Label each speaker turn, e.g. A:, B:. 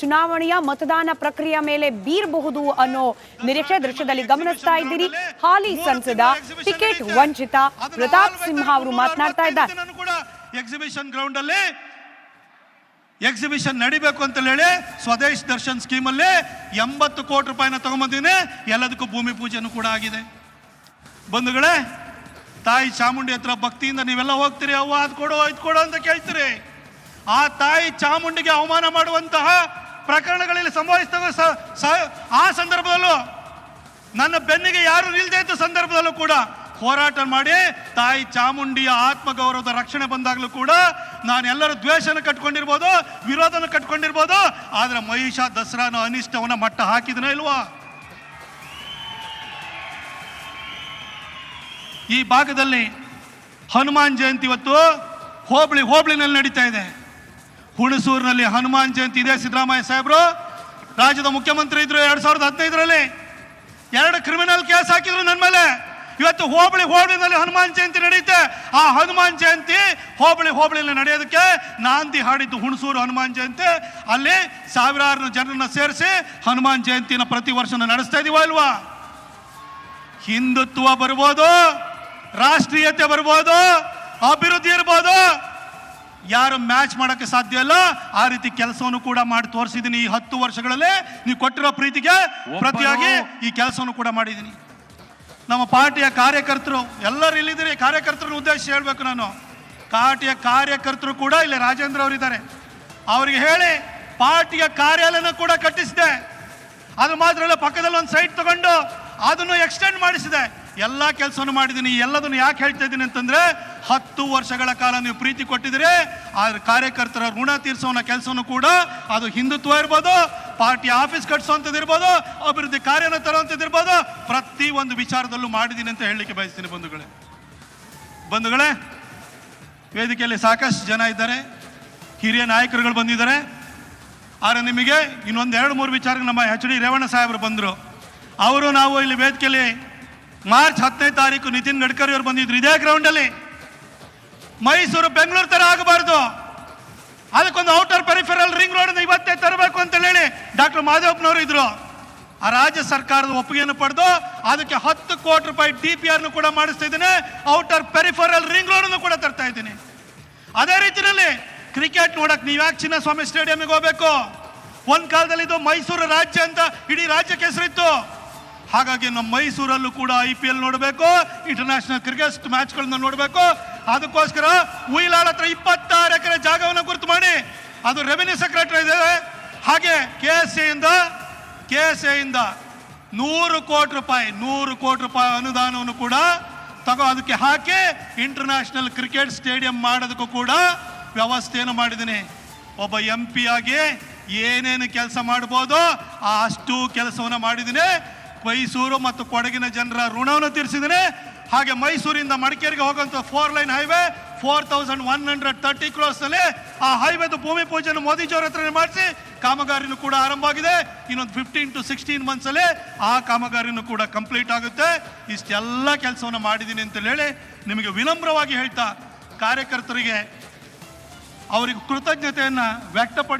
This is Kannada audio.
A: ಚುನಾವಣೆಯ ಮತದಾನ ಪ್ರಕ್ರಿಯೆ ಮೇಲೆ ಬೀರಬಹುದು ಅನ್ನೋ ನಿರೀಕ್ಷೆ ದೃಶ್ಯದಲ್ಲಿ ಗಮನಿಸ್ತಾ ಇದ್ದೀರಿ. ಹಾಲಿ ಸಂಸದ ಟಿಕೆಟ್ ವಂಚಿತ ಪ್ರತಾಪ್ ಸಿಂಹ ಅವರು ಮಾತನಾಡ್ತಾ ಇದ್ದಾರೆ.
B: ಎಕ್ಸಿಬಿಷನ್ ಗ್ರೌಂಡ್ ಅಲ್ಲಿ ಎಕ್ಸಿಬಿಷನ್ ನಡಿಬೇಕು ಅಂತ ಹೇಳಿ ಸ್ವದೇಶ್ ದರ್ಶನ್ ಸ್ಕೀಮ್ ಅಲ್ಲಿ ಎಂಬತ್ತು ಕೋಟಿ ರೂಪಾಯಿನ ತಗೊಂಬಂದಿನಿ ಎಲ್ಲದಕ್ಕೂ ಭೂಮಿ ಪೂಜೆನೂ ಕೂಡ ಆಗಿದೆ. ಬಂಧುಗಳೇ, ತಾಯಿ ಚಾಮುಂಡಿ ಹತ್ರ ಭಕ್ತಿಯಿಂದ ನೀವೆಲ್ಲ ಹೋಗ್ತೀರಿ ಅವ್ವ, ಅದ್ ಕೊಡು, ಇದು ಕೊಡು ಅಂತ ಕೇಳ್ತೀರಿ. ಆ ತಾಯಿ ಚಾಮುಂಡಿಗೆ ಅವಮಾನ ಮಾಡುವಂತಹ ಪ್ರಕರಣಗಳಲ್ಲಿ ಸಂಭವಿಸಿದಾಗ ಸ- ಸ- ಆ ಸಂದರ್ಭದಲ್ಲೂ ನನ್ನ ಬೆನ್ನಿಗೆ ಯಾರು ನಿಲ್ಲದೆ ಇದ್ದ ಸಂದರ್ಭದಲ್ಲೂ ಕೂಡ ಹೋರಾಟ ಮಾಡಿ ತಾಯಿ ಚಾಮುಂಡಿಯ ಆತ್ಮಗೌರವದ ರಕ್ಷಣೆ ಬಂದಾಗಲೂ ಕೂಡ ನಾನು ಎಲ್ಲರೂ ದ್ವೇಷನ ಕಟ್ಕೊಂಡಿರ್ಬೋದು, ವಿರೋಧನ ಕಟ್ಕೊಂಡಿರ್ಬೋದು, ಆದರೆ ಮಹಿಷ ದಸರಾನ ಅನಿಷ್ಟವನ್ನ ಮಟ್ಟ ಹಾಕಿದನ ಇಲ್ವಾ? ಈ ಭಾಗದಲ್ಲಿ ಹನುಮಾನ್ ಜಯಂತಿ ಇವತ್ತು ಹೋಬಳಿ, ಹೋಬಳಿನಲ್ಲಿ ನಡೀತಾ ಇದೆ. ಹುಣಸೂರಿನಲ್ಲಿ ಹನುಮಾನ್ ಜಯಂತಿ ಇದೆ. ಸಿದ್ದರಾಮಯ್ಯ ಸಾಹೇಬರು, ರಾಜ್ಯದ ಮುಖ್ಯಮಂತ್ರಿ ಇದ್ರು ಎರಡ್ ಸಾವಿರದ ಹದಿನೈದರಲ್ಲಿ. ಎರಡು ಕ್ರಿಮಿನಲ್ ಕೇಸ್ ಹಾಕಿದ್ರು ನನ್ನ ಮೇಲೆ. ಇವತ್ತು ಹೋಬಳಿ ಹೋಬಳಿನಲ್ಲಿ ಹನುಮಾನ್ ಜಯಂತಿ ನಡೆಯುತ್ತೆ. ಆ ಹನುಮಾನ್ ಜಯಂತಿ ಹೋಬಳಿ ಹೋಬಳಿಯಲ್ಲಿ ನಡೆಯೋದಕ್ಕೆ ನಾಂದಿ ಹಾಡಿದ್ದು ಹುಣಸೂರು ಹನುಮಾನ್ ಜಯಂತಿ. ಅಲ್ಲಿ ಸಾವಿರಾರು ಜನರನ್ನ ಸೇರಿಸಿ ಹನುಮಾನ್ ಜಯಂತಿನ ಪ್ರತಿ ವರ್ಷ ನಡೆಸ್ತಾ ಇದೀವ ಅಲ್ವಾ ಹಿಂದುತ್ವ ಬರ್ಬೋದು, ರಾಷ್ಟ್ರೀಯತೆ ಬರ್ಬೋದು, ಅಭಿವೃದ್ಧಿ ಇರ್ಬೋದು ಯಾರು ಮ್ಯಾಚ್ ಮಾಡೋಕ್ಕೆ ಸಾಧ್ಯ ಇಲ್ಲ ಆ ರೀತಿ ಕೆಲಸವನ್ನು ಕೂಡ ಮಾಡಿ ತೋರಿಸಿದ್ದೀನಿ ಈ ಹತ್ತು ವರ್ಷಗಳಲ್ಲಿ. ನೀವು ಕೊಟ್ಟಿರೋ ಪ್ರೀತಿಗೆ ಪ್ರತಿಯಾಗಿ ಈ ಕೆಲಸವನ್ನು ಕೂಡ ಮಾಡಿದ್ದೀನಿ. ನಮ್ಮ ಪಾರ್ಟಿಯ ಕಾರ್ಯಕರ್ತರು ಎಲ್ಲರೂ ಇಲ್ಲಿದ್ದೀರಿ ಕಾರ್ಯಕರ್ತರ ಉದ್ದೇಶ ಹೇಳಬೇಕು ನಾನು. ಪಾರ್ಟಿಯ ಕಾರ್ಯಕರ್ತರು ಕೂಡ ಇಲ್ಲಿ ರಾಜೇಂದ್ರ ಅವರಿದ್ದಾರೆ. ಅವರಿಗೆ ಹೇಳಿ ಪಾರ್ಟಿಯ ಕಾರ್ಯಾಲಯನ ಕೂಡ ಕಟ್ಟಿಸಿದೆ. ಅದು ಮಾತ್ರ ಅಲ್ಲ ಪಕ್ಕದಲ್ಲಿ ಒಂದು ಸೈಟ್ ತಗೊಂಡು ಅದನ್ನು ಎಕ್ಸ್ಟೆಂಡ್ ಮಾಡಿಸಿದೆ. ಎಲ್ಲ ಕೆಲಸವನ್ನು ಮಾಡಿದ್ದೀನಿ. ಎಲ್ಲದನ್ನು ಯಾಕೆ ಹೇಳ್ತಾ ಇದ್ದೀನಿ ಅಂತಂದರೆ, ಹತ್ತು ವರ್ಷಗಳ ಕಾಲ ನೀವು ಪ್ರೀತಿ ಕೊಟ್ಟಿದ್ದೀರಿ. ಆ ಕಾರ್ಯಕರ್ತರ ಋಣ ತೀರಿಸೋನ ಕೆಲಸವನ್ನು ಕೂಡ ಅದು ಹಿಂದುತ್ವ ಇರ್ಬೋದು, ಪಾರ್ಟಿ ಆಫೀಸ್ ಕಟ್ಟಿಸುವಂಥದ್ದು ಇರ್ಬೋದು, ಅಭಿವೃದ್ಧಿ ಕಾರ್ಯನ ತರುವಂಥದ್ದು ಇರ್ಬೋದು. ಪ್ರತಿ ಒಂದು ವಿಚಾರದಲ್ಲೂ ಮಾಡಿದ್ದೀನಿ ಅಂತ ಹೇಳಲಿಕ್ಕೆ ಬಯಸ್ತೀನಿ ಬಂಧುಗಳೇ. ಬಂಧುಗಳೇ, ವೇದಿಕೆಯಲ್ಲಿ ಸಾಕಷ್ಟು ಜನ ಇದ್ದಾರೆ. ಹಿರಿಯ ನಾಯಕರುಗಳು ಬಂದಿದ್ದಾರೆ. ಆದರೆ ನಿಮಗೆ ಇನ್ನೊಂದು ಎರಡು ಮೂರು ವಿಚಾರಕ್ಕೆ ನಮ್ಮ ಎಚ್ ಡಿ ರೇವಣ್ಣ ಸಾಹೇಬರು ಬಂದರು. ಅವರು ನಾವು ಇಲ್ಲಿ ವೇದಿಕೆಯಲ್ಲಿ ಮಾರ್ಚ್ ಹತ್ತನೇ ತಾರೀಕು ನಿತಿನ್ ಗಡ್ಕರಿ ಅವರು ಬಂದಿದ್ರು. ಇದೇ ಗ್ರೌಂಡಲ್ಲಿ ಮೈಸೂರು, ಬೆಂಗಳೂರು ಥರ ಆಗಬಾರ್ದು. ಅದಕ್ಕೊಂದು ಔಟರ್ ಪೆರಿಫೆರಲ್ ರಿಂಗ್ ರೋಡ್ ಇವತ್ತೇ ತರಬೇಕು ಅಂತ ಹೇಳಿ ಡಾಕ್ಟರ್ ಮಾಧವಪ್ಪನವರು ಇದ್ರು. ಆ ರಾಜ್ಯ ಸರ್ಕಾರದ ಒಪ್ಪಿಗೆಯನ್ನು ಪಡೆದು ಅದಕ್ಕೆ ಹತ್ತು ಕೋಟಿ ರೂಪಾಯಿ ಡಿ ಪಿ ಆರ್ನು ಕೂಡ ಮಾಡಿಸ್ತಾ ಇದ್ದೀನಿ. ಔಟರ್ ಪೆರಿಫೆರಲ್ ರಿಂಗ್ ರೋಡ್ ಅನ್ನು ಕೂಡ ತರ್ತಾ ಇದ್ದೀನಿ. ಅದೇ ರೀತಿಯಲ್ಲಿ ಕ್ರಿಕೆಟ್ ನೋಡಕ್ ನೀವ್ ಯಾಕೆ ಚಿನ್ನಸ್ವಾಮಿ ಸ್ಟೇಡಿಯಂಗೆ ಹೋಗ್ಬೇಕು? ಒಂದ್ ಕಾಲದಲ್ಲಿ ಇದು ಮೈಸೂರು ರಾಜ್ಯ ಅಂತ ಇಡೀ ರಾಜ್ಯಕ್ಕೆ ಹೆಸರಿತ್ತು. ಹಾಗಾಗಿ ನಮ್ಮ ಮೈಸೂರಲ್ಲೂ ಕೂಡ ಐ ಪಿ ಎಲ್ ನೋಡಬೇಕು ಇಂಟರ್ನ್ಯಾಷನಲ್ ಕ್ರಿಕೆಟ್ ಮ್ಯಾಚ್ಗಳನ್ನ ನೋಡಬೇಕು. ಅದಕ್ಕೋಸ್ಕರ ಉಯಿಲಾಳ ಹತ್ರ ಇಪ್ಪತ್ತಾರು ಎಕರೆ ಜಾಗವನ್ನು ಗುರುತು ಮಾಡಿ, ಅದು ರೆವಿನ್ಯೂ ಸೆಕ್ರೆಟರಿ ಇದೆ. ಹಾಗೆ ಕೆ ಎಸ್ ಇಂದ ಕೆ ಎಸ್ ಎಯಿಂದ ನೂರು ಕೋಟಿ ರೂಪಾಯಿ, ನೂರು ಕೋಟಿ ರೂಪಾಯಿ ಅನುದಾನವನ್ನು ಕೂಡ ತಗೋ, ಅದಕ್ಕೆ ಹಾಕಿ ಇಂಟರ್ನ್ಯಾಷನಲ್ ಕ್ರಿಕೆಟ್ ಸ್ಟೇಡಿಯಂ ಮಾಡೋದಕ್ಕೂ ಕೂಡ ವ್ಯವಸ್ಥೆಯನ್ನು ಮಾಡಿದ್ದೀನಿ. ಒಬ್ಬ ಎಂ ಪಿ ಆಗಿ ಏನೇನು ಕೆಲಸ ಮಾಡ್ಬೋದು, ಆ ಅಷ್ಟು ಕೆಲಸವನ್ನು ಮಾಡಿದ್ದೀನಿ. ಮೈಸೂರು ಮತ್ತು ಕೊಡಗಿನ ಜನರ ಋಣವನ್ನು ತೀರಿಸಿದ್ದೀನಿ. ಹಾಗೆ ಮೈಸೂರಿಂದ ಮಡಿಕೇರಿಗೆ ಹೋಗುವಂಥ four lane highway four thousand one hundred thirty ಕ್ರೋಸ್ನಲ್ಲಿ ಆ ಹೈವೇದು ಭೂಮಿ ಪೂಜೆಯನ್ನು ಮೋದಿಜಿಯವರ ಹತ್ರ ಮಾಡಿಸಿ ಕಾಮಗಾರಿನೂ ಕೂಡ ಆರಂಭ ಆಗಿದೆ. ಇನ್ನೊಂದು ಫಿಫ್ಟೀನ್ ಟು ಸಿಕ್ಸ್ಟೀನ್ ಮಂತ್ಸಲ್ಲಿ ಆ ಕಾಮಗಾರಿನೂ ಕೂಡ ಕಂಪ್ಲೀಟ್ ಆಗುತ್ತೆ. ಇಷ್ಟೆಲ್ಲ ಕೆಲಸವನ್ನು ಮಾಡಿದ್ದೀನಿ ಅಂತ ಹೇಳಿ ನಿಮಗೆ ವಿನಮ್ರವಾಗಿ ಹೇಳ್ತಾ ಕಾರ್ಯಕರ್ತರಿಗೆ ಅವರಿಗೆ ಕೃತಜ್ಞತೆಯನ್ನು ವ್ಯಕ್ತಪಡಿಸಿ